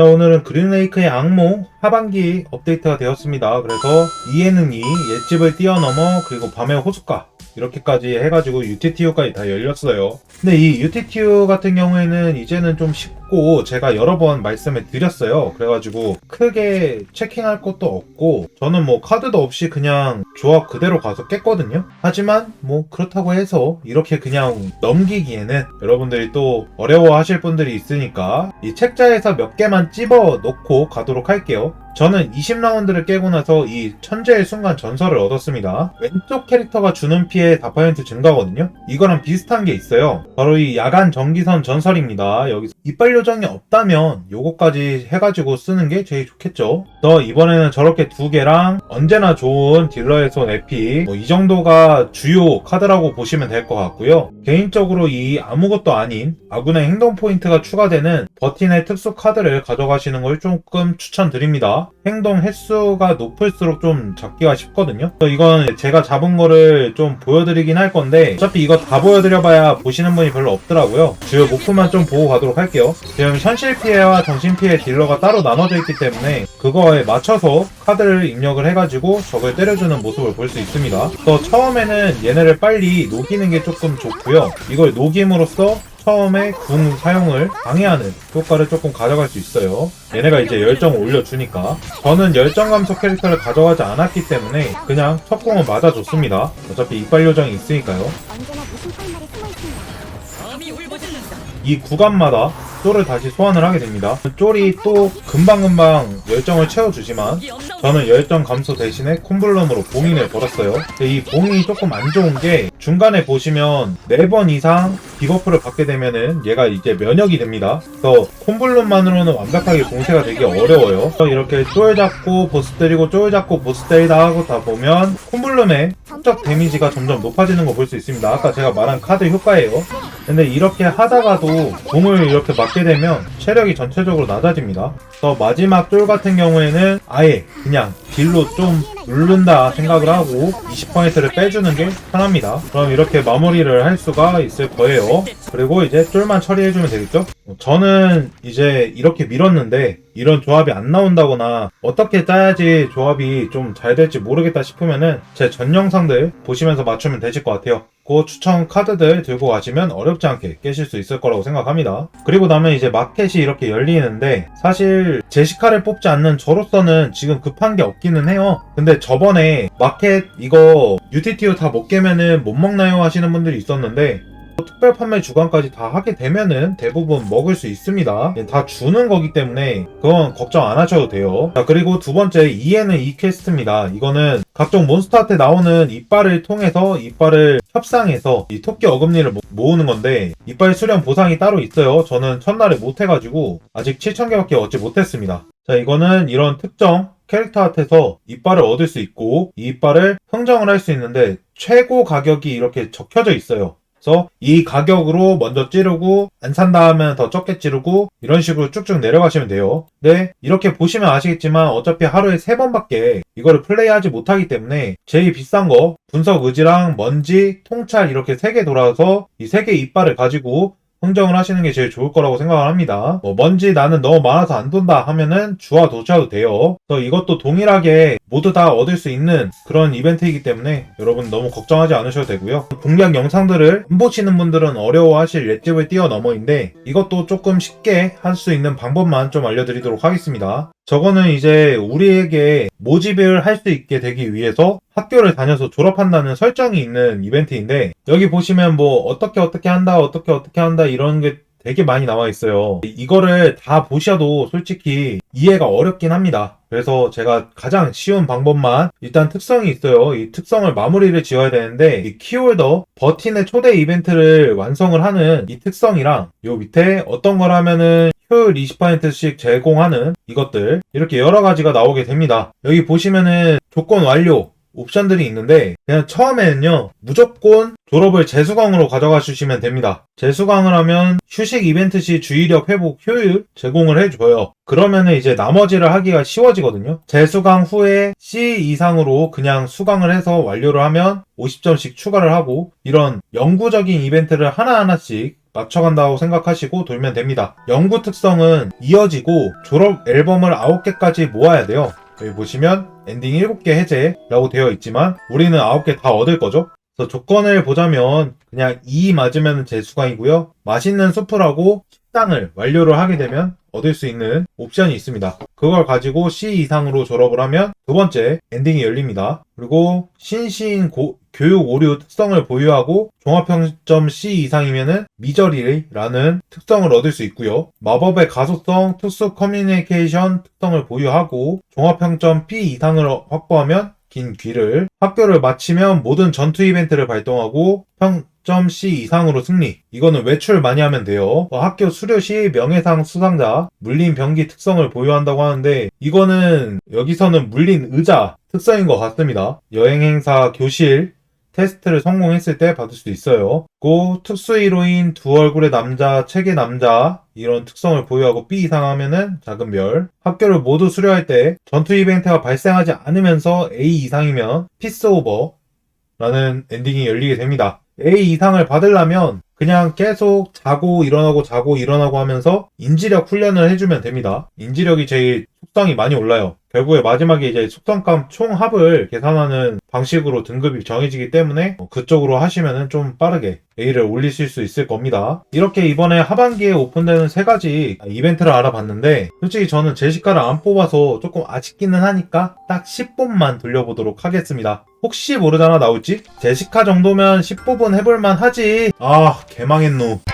자 오늘은 그린레이크의 악몽 하반기 업데이트가 되었습니다. 그래서 이에는 이 옛집을 뛰어넘어 그리고 밤의 호숫가 이렇게까지 해가지고 UTTU까지 다 열렸어요. 근데 이 UTTU 같은 경우에는 이제는 좀 쉽고 제가 여러 번 말씀을 드렸어요. 그래가지고 크게 체킹할 것도 없고 저는 뭐 카드도 없이 그냥 조합 그대로 가서 깼거든요. 하지만 뭐 그렇다고 해서 이렇게 그냥 넘기기에는 여러분들이 또 어려워하실 분들이 있으니까 이 책자에서 몇 개만 집어 놓고 가도록 할게요. 저는 20라운드를 깨고 나서 이 천재의 순간 전설을 얻었습니다. 왼쪽 캐릭터가 주는 피해 4% 증가거든요. 이거랑 비슷한 게 있어요. 바로 이 야간 전기선 전설입니다. 여기서 이빨 요정이 없다면 요거까지 해가지고 쓰는 게 제일 좋겠죠. 또 이번에는 저렇게 두 개랑 언제나 좋은 딜러의 손 에피 뭐 이 정도가 주요 카드라고 보시면 될 것 같고요. 개인적으로 이 아무것도 아닌 아군의 행동 포인트가 추가되는 버틴의 특수 카드를 가져가시는 걸 조금 추천드립니다. 행동 횟수가 높을수록 좀 잡기가 쉽거든요. 이건 제가 잡은 거를 좀 보여드리긴 할 건데 어차피 이거 다 보여드려봐야 보시는 분이 별로 없더라고요. 주요 목표만 좀 보고 가도록 할게요. 지금 현실 피해와 정신 피해 딜러가 따로 나눠져 있기 때문에 그거에 맞춰서 카드를 입력을 해가지고 적을 때려주는 모습을 볼 수 있습니다. 그래서 처음에는 얘네를 빨리 녹이는 게 조금 좋고요. 이걸 녹임으로써 처음에 궁 사용을 방해하는 효과를 조금 가져갈 수 있어요. 얘네가 이제 열정을 올려주니까. 저는 열정 감소 캐릭터를 가져가지 않았기 때문에 그냥 첫 궁은 맞아줬습니다. 어차피 이빨 요정이 있으니까요. 이 구간마다 쫄을 다시 소환을 하게 됩니다. 쫄이 또 금방금방 열정을 채워주지만 저는 열정 감소 대신에 콤블럼으로 봉인을 걸었어요. 이 봉인이 조금 안 좋은 게 중간에 보시면 4번 이상 디버프를 받게 되면은 얘가 이제 면역이 됩니다. 그래서 콤블럼만으로는 완벽하게 봉쇄가 되기 어려워요. 이렇게 쫄 잡고 보스 때리고 쫄 잡고 보스 때리다 하고 다 보면 콤블럼의 축적 데미지가 점점 높아지는 거 볼 수 있습니다. 아까 제가 말한 카드 효과예요. 근데 이렇게 하다가도 공을 이렇게 맞게 되면 체력이 전체적으로 낮아집니다. 그래서 마지막 쫄 같은 경우에는 아예 그냥 딜로 좀 누른다 생각을 하고 20%를 빼주는 게 편합니다. 그럼 이렇게 마무리를 할 수가 있을 거예요. 그리고 이제 쫄만 처리해주면 되겠죠? 저는 이제 이렇게 밀었는데 이런 조합이 안 나온다거나 어떻게 짜야지 조합이 좀 잘 될지 모르겠다 싶으면은 제 전 영상들 보시면서 맞추면 되실 것 같아요. 그 추천 카드들 들고 가시면 어렵지 않게 깨실 수 있을 거라고 생각합니다. 그리고 나면 이제 마켓이 이렇게 열리는데 사실 제시카를 뽑지 않는 저로서는 지금 급한 게 없기는 해요. 근데 저번에 마켓 이거 UTTU 다못 깨면은 못 먹나요 하시는 분들이 있었는데 특별 판매 주간까지 다 하게 되면은 대부분 먹을 수 있습니다. 예, 다 주는 거기 때문에 그건 걱정 안 하셔도 돼요. 자, 그리고 두 번째 2에는 이 퀘스트입니다. 이거는 각종 몬스터한테 나오는 이빨을 통해서 이빨을 협상해서 이 토끼 어금니를 모- 모으는 건데 이빨 수령 보상이 따로 있어요. 저는 첫날에 못 해가지고 아직 7,000개밖에 얻지 못했습니다. 자, 이거는 이런 특정 캐릭터한테서 이빨을 얻을 수 있고 이 이빨을 흥정을 할 수 있는데 최고 가격이 이렇게 적혀져 있어요. 그래서 이 가격으로 먼저 찌르고 안 산다 하면 더 적게 찌르고 이런 식으로 쭉쭉 내려가시면 돼요. 네, 이렇게 보시면 아시겠지만 어차피 하루에 세 번밖에 이거를 플레이하지 못하기 때문에 제일 비싼 거 분석 의지랑 먼지, 통찰 이렇게 세개 돌아서 이세개 이빨을 가지고 흥정을 하시는 게 제일 좋을 거라고 생각을 합니다. 뭐 먼지 나는 너무 많아서 안 돈다 하면은 주화 도셔도 돼요. 그래서 이것도 동일하게 모두 다 얻을 수 있는 그런 이벤트이기 때문에 여러분 너무 걱정하지 않으셔도 되고요. 공략 영상들을 안 보시는 분들은 어려워하실 렛집을 뛰어넘어인데 이것도 조금 쉽게 할 수 있는 방법만 좀 알려드리도록 하겠습니다. 저거는 이제 우리에게 모집을 할 수 있게 되기 위해서 학교를 다녀서 졸업한다는 설정이 있는 이벤트인데 여기 보시면 뭐 어떻게 어떻게 한다 어떻게 어떻게 한다 이런 게 되게 많이 나와 있어요. 이거를 다 보셔도 솔직히 이해가 어렵긴 합니다. 그래서 제가 가장 쉬운 방법만 일단 특성이 있어요. 이 특성을 마무리를 지어야 되는데 이 키홀더 버틴의 초대 이벤트를 완성을 하는 이 특성이랑 요 밑에 어떤 걸 하면은 효율 20%씩 제공하는 이것들 이렇게 여러 가지가 나오게 됩니다. 여기 보시면은 조건 완료 옵션들이 있는데 그냥 처음에는요 무조건 졸업을 재수강으로 가져가 주시면 됩니다. 재수강을 하면 휴식 이벤트 시 주의력 회복 효율 제공을 해줘요. 그러면은 이제 나머지를 하기가 쉬워지거든요. 재수강 후에 C 이상으로 그냥 수강을 해서 완료를 하면 50점씩 추가를 하고 이런 영구적인 이벤트를 하나하나씩 맞춰간다고 생각하시고 돌면 됩니다. 연구 특성은 이어지고 졸업 앨범을 9개까지 모아야 돼요. 여기 보시면 엔딩 7개 해제라고 되어 있지만 우리는 9개 다 얻을 거죠. 그래서 조건을 보자면 그냥 2 맞으면 재수강이고요. 맛있는 수프라고 식당을 완료를 하게 되면 얻을 수 있는 옵션이 있습니다. 그걸 가지고 C 이상으로 졸업을 하면 두 번째 엔딩이 열립니다. 그리고 신시인 고- 교육 오류 특성을 보유하고 종합평점 C 이상이면은 미저리라는 특성을 얻을 수 있고요. 마법의 가소성, 특수 커뮤니케이션 특성을 보유하고 종합평점 B 이상을 확보하면 긴 귀를 학교를 마치면 모든 전투 이벤트를 발동하고 평 점 C 이상으로 승리. 이거는 외출 많이 하면 돼요. 어, 학교 수료 시 명예상 수상자, 물린 병기 특성을 보유한다고 하는데 이거는 여기서는 물린 의자 특성인 것 같습니다. 여행 행사, 교실, 테스트를 성공했을 때 받을 수 있어요. 고 특수 히로인 두 얼굴의 남자, 책의 남자 이런 특성을 보유하고 B 이상 하면은 작은 별. 학교를 모두 수료할 때 전투 이벤트가 발생하지 않으면서 A 이상이면 피스 오버라는 엔딩이 열리게 됩니다. A 이상을 받으려면 그냥 계속 자고 일어나고 자고 일어나고 하면서 인지력 훈련을 해주면 됩니다. 인지력이 제일 속성이 많이 올라요. 결국에 마지막에 이제 속성값 총 합을 계산하는 방식으로 등급이 정해지기 때문에 어, 그쪽으로 하시면은 좀 빠르게 A를 올리실 수 있을 겁니다. 이렇게 이번에 하반기에 오픈되는 세 가지 이벤트를 알아봤는데 솔직히 저는 제시카를 안 뽑아서 조금 아쉽기는 하니까 딱 10분만 돌려보도록 하겠습니다. 혹시 모르잖아 나올지? 제시카 정도면 10뽑은 해볼만 하지. 아 개망했노.